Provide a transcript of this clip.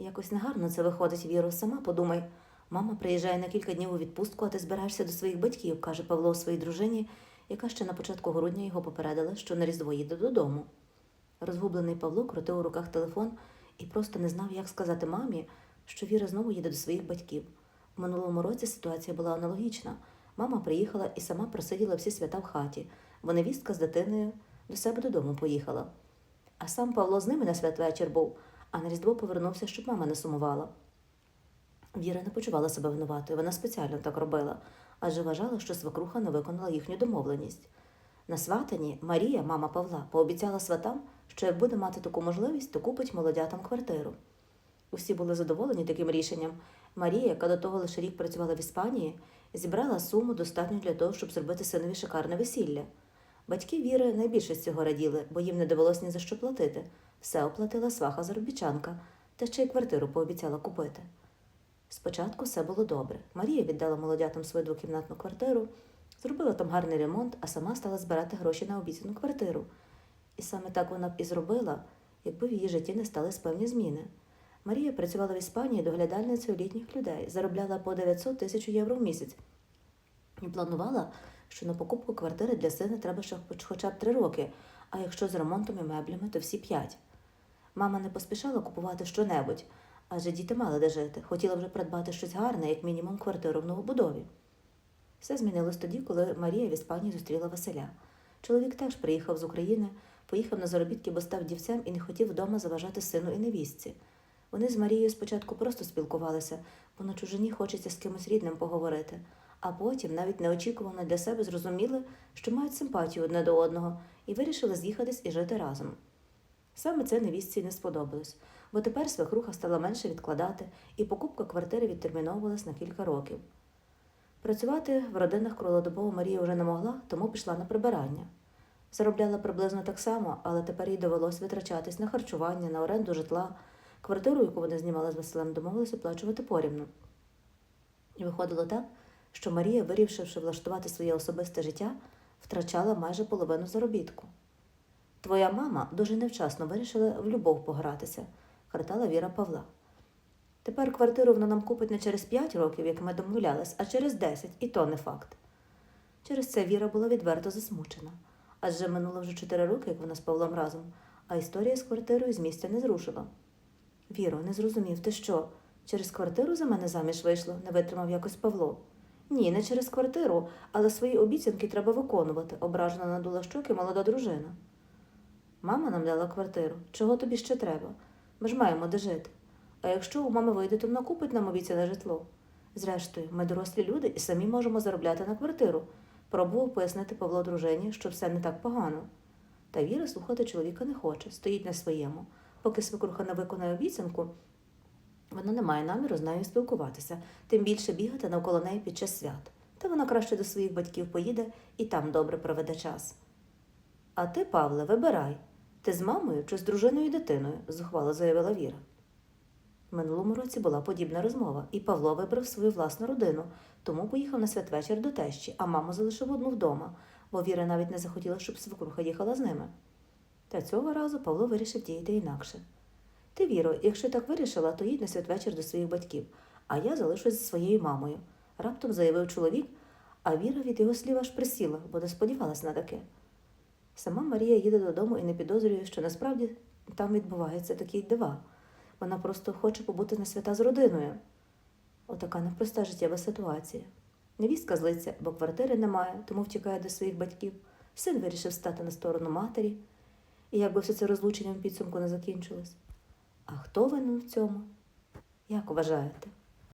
Якось негарно це виходить, Віро, сама подумай. Мама приїжджає на кілька днів у відпустку, а ти збираєшся до своїх батьків, каже Павло своїй дружині, яка ще на початку грудня його попередила, що на Різдво їде додому. Розгублений Павло крутив у руках телефон і просто не знав, як сказати мамі, що Віра знову їде до своїх батьків. В минулому році ситуація була аналогічна. Мама приїхала і сама просиділа всі свята в хаті, бо невістка з дитиною до себе додому поїхала. А сам Павло з ними на святвечір був, а на Різдво повернувся, щоб мама не сумувала. Віра не почувала себе винуватою, вона спеціально так робила, адже вважала, що свекруха не виконала їхню домовленість. На сватанні Марія, мама Павла, пообіцяла сватам, що як буде мати таку можливість, то купить молодятам квартиру. Усі були задоволені таким рішенням. Марія, яка до того лише рік працювала в Іспанії, зібрала суму достатньо для того, щоб зробити синові шикарне весілля. Батьки Віри найбільше з цього раділи, бо їм не довелось ні за що платити. Все оплатила сваха заробітчанка, та ще й квартиру пообіцяла купити. Спочатку все було добре. Марія віддала молодятам свою двокімнатну квартиру, зробила там гарний ремонт, а сама стала збирати гроші на обіцяну квартиру. І саме так вона б і зробила, якби в її житті не стались певні зміни. Марія працювала в Іспанії доглядальницею літніх людей, заробляла по 900 тисяч євро в місяць і планувала, що на покупку квартири для сина треба ще хоча б три роки, а якщо з ремонтом і меблями, то всі п'ять. Мама не поспішала купувати щонебудь, адже діти мали де жити, хотіла вже придбати щось гарне, як мінімум квартиру в новобудові. Все змінилось тоді, коли Марія в Іспанії зустріла Василя. Чоловік теж приїхав з України, поїхав на заробітки, бо став дівцем і не хотів вдома заважати сину і невістці. Вони з Марією спочатку просто спілкувалися, бо на чужині хочеться з кимось рідним поговорити, а потім навіть неочікувано для себе зрозуміли, що мають симпатію одне до одного, і вирішили з'їхатись і жити разом. Саме це невістці не сподобалось, бо тепер свекруха стала менше відкладати, і покупка квартири відтерміновувалась на кілька років. Працювати в родинах кролодобово Марія вже не могла, тому пішла на прибирання. Заробляла приблизно так само, але тепер їй довелось витрачатись на харчування, на оренду житла. Квартиру, яку вони знімали з Василем, домовились оплачувати порівну. І виходило так, що Марія, вирішивши влаштувати своє особисте життя, втрачала майже половину заробітку. Твоя мама дуже невчасно вирішила в любов погратися, картала Віра Павла. Тепер квартиру вона нам купить не через п'ять років, як ми домовлялись, а через десять, і то не факт. Через це Віра була відверто засмучена, адже минуло вже чотири роки, як вона з Павлом разом, а історія з квартирою з місця не зрушила. Віро, не зрозумів, ти що? Через квартиру за мене заміж вийшло, не витримав якось Павло. Ні, не через квартиру, але свої обіцянки треба виконувати, ображено надула щоки молода дружина. Мама нам дала квартиру. Чого тобі ще треба? Ми ж маємо де жити. А якщо у мами вийде, то вона купить нам обіцяне житло. Зрештою, ми дорослі люди і самі можемо заробляти на квартиру. Пробував пояснити Павло дружині, що все не так погано. Та Віра слухати чоловіка не хоче, стоїть на своєму. Поки свекруха не виконає обіцянку, вона не має наміру з нею спілкуватися, тим більше бігати навколо неї під час свят. Та вона краще до своїх батьків поїде і там добре проведе час. А ти, Павле, вибирай. Ти з мамою чи з дружиною і дитиною, зухвало заявила Віра. Минулому році була подібна розмова, і Павло вибрав свою власну родину, тому поїхав на святвечір до тещі, а маму залишив одну вдома, бо Віра навіть не захотіла, щоб свекруха їхала з ними. Та цього разу Павло вирішив діяти інакше. Ти, Віро, якщо так вирішила, то їдь на святвечір до своїх батьків, а я залишусь зі своєю мамою, раптом заявив чоловік, а Віра від його слів аж присіла, бо не сподівалась на таке. Сама Марія їде додому і не підозрює, що насправді там відбуваються такі дива. Вона просто хоче побути на свята з родиною. Отака непроста життєва ситуація. Невістка злиться, бо квартири немає, тому втікає до своїх батьків. Син вирішив стати на сторону матері. І якби все це розлученням в підсумку не закінчилось. А хто винен в цьому? Як вважаєте?